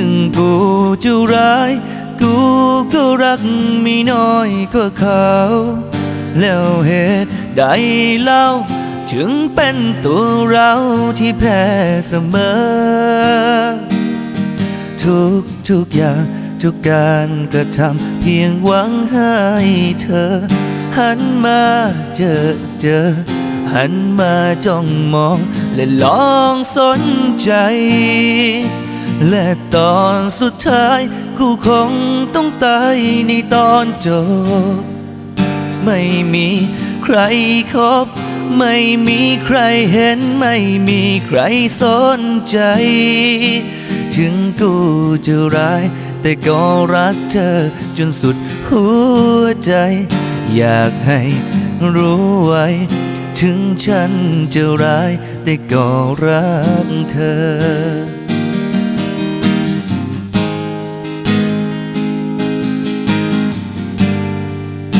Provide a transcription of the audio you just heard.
ถึงกูจะร้าย กูก็รักม่น้อยกว่าเขา แล้วเหตุใดเล่า ถึงเป็นตัวเราที่แพ้เสมอ ทุกทุกอย่างทุกการกระทำเพียงหวังให้เธอ หันมาเจอเจอ หันมาจ้องมองและลองสนใจ และตอนสุดท้าย กูคงต้องตายในตอนจบ ไม่มีใครครบไม่มีใครเห็นไม่มีใครสนใจ ถึงกูจะร้าย แต่ก็รักเธอจนสุดหัวใจ อยากให้รู้ไว้ ถึงฉันจะร้าย แต่ก็รักเธอ